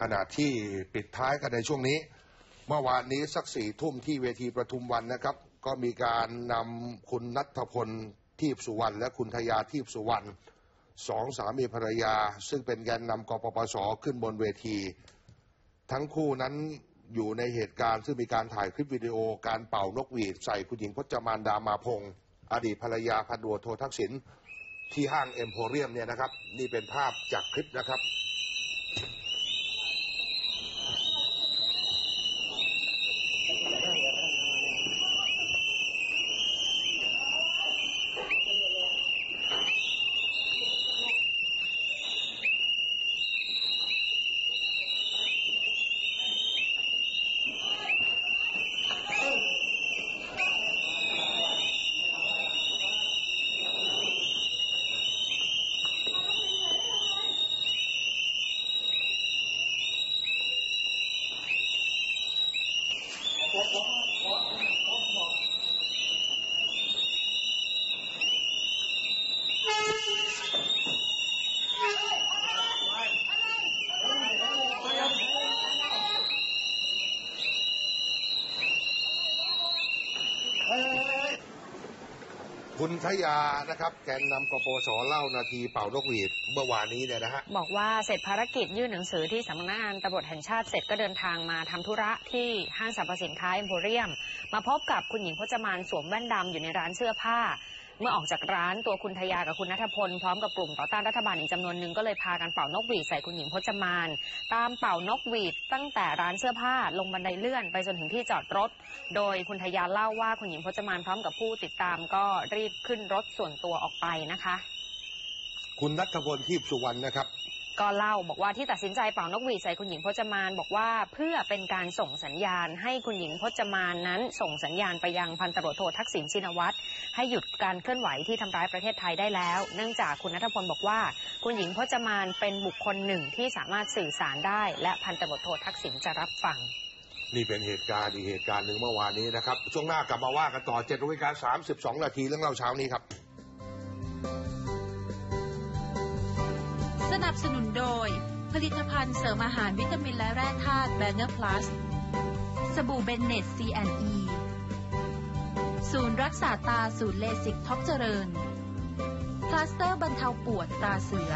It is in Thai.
ขณะที่ปิดท้ายกันในช่วงนี้ เมื่อวานนี้สักสี่ทุ่มที่เวทีประทุมวันนะครับ ก็มีการนำคุณนัทพลทีพสุวรรณและคุณทยาทีพสุวรรณสองสามีภรรยา ซึ่งเป็นแกนนำกปปสขึ้นบนเวที ทั้งคู่นั้นอยู่ในเหตุการณ์ซึ่งมีการถ่ายคลิปวิดีโอการเป่านกหวีดใส่คุณหญิงพจมานดามาพงศ์อดีตภรรยาพันดัวโททักษิณที่ห้างเอ็มโพเรียมเนี่ยนะครับ นี่เป็นภาพจากคลิปนะครับ คุณทยานะครับแกนนำกปสเล่านาทีเป่านกหวีดเมื่อวานนี้เนี่ยนะฮะบอกว่าเสร็จภารกิจยื่นหนังสือที่สำนักงานตำรวจแห่งชาติเสร็จก็เดินทางมาทำธุระที่ห้างสรรพสินค้าเอ็มโพเรียม มาพบกับคุณหญิงพจมานสวมแว่นดำอยู่ในร้านเสื้อผ้า เมื่อออกจากร้านตัวคุณทยากับคุณนัทพล พร้อมกับกลุ่มต่อต้านรัฐบาลอีกจำนวนหนึ่งก็เลยพากันเป่านกหวีดใส่คุณหญิงพจมาน ตามเป่านกหวีดตั้งแต่ร้านเสื้อผ้าลงบันไดเลื่อนไปจนถึงที่จอดรถ โดยคุณทยาเล่าว่าคุณหญิงพจมานพร้อมกับผู้ติดตามก็รีบขึ้นรถส่วนตัวออกไปนะคะ คุณนัทพลทีพสุวรรณนะครับ ก็เล่าบอกว่าที่ตัดสินใจเป่านกหวีดใส่คุณหญิงพจมานบอกว่าเพื่อเป็นการส่งสัญญาณ ให้คุณหญิงพจมานนั้น ส่งสัญญาณไปยังพันตำรวจโททักษิณชินวัตรให้หยุดการเคลื่อนไหวที่ทำร้ายประเทศไทยได้แล้ว เนื่องจากคุณนัทพลบอกว่า คุณหญิงพจมานเป็นบุคคลหนึ่งที่สามารถสื่อสารได้ และพันตำรวจโททักษิณจะรับฟังนี่เป็นเหตุการณ์อีกเหตุการณ์หนึ่งเมื่อวานนี้นะครับช่วงหน้ากลับมาว่ากันต่อ7นาฬิกา32นาทีเรื่องเล่าเช้านี้ครับ สนุนโดย ผลิตภัณฑ์เสริมอาหารวิตามินและแร่ธาตุแบนเนอร์พลัส สบู่เบนเนต C&E ศูนย์รักษาตาศูนย์เลสิกท็อปเจริญ พลาสเตอร์บรรเทาปวดตาเสือ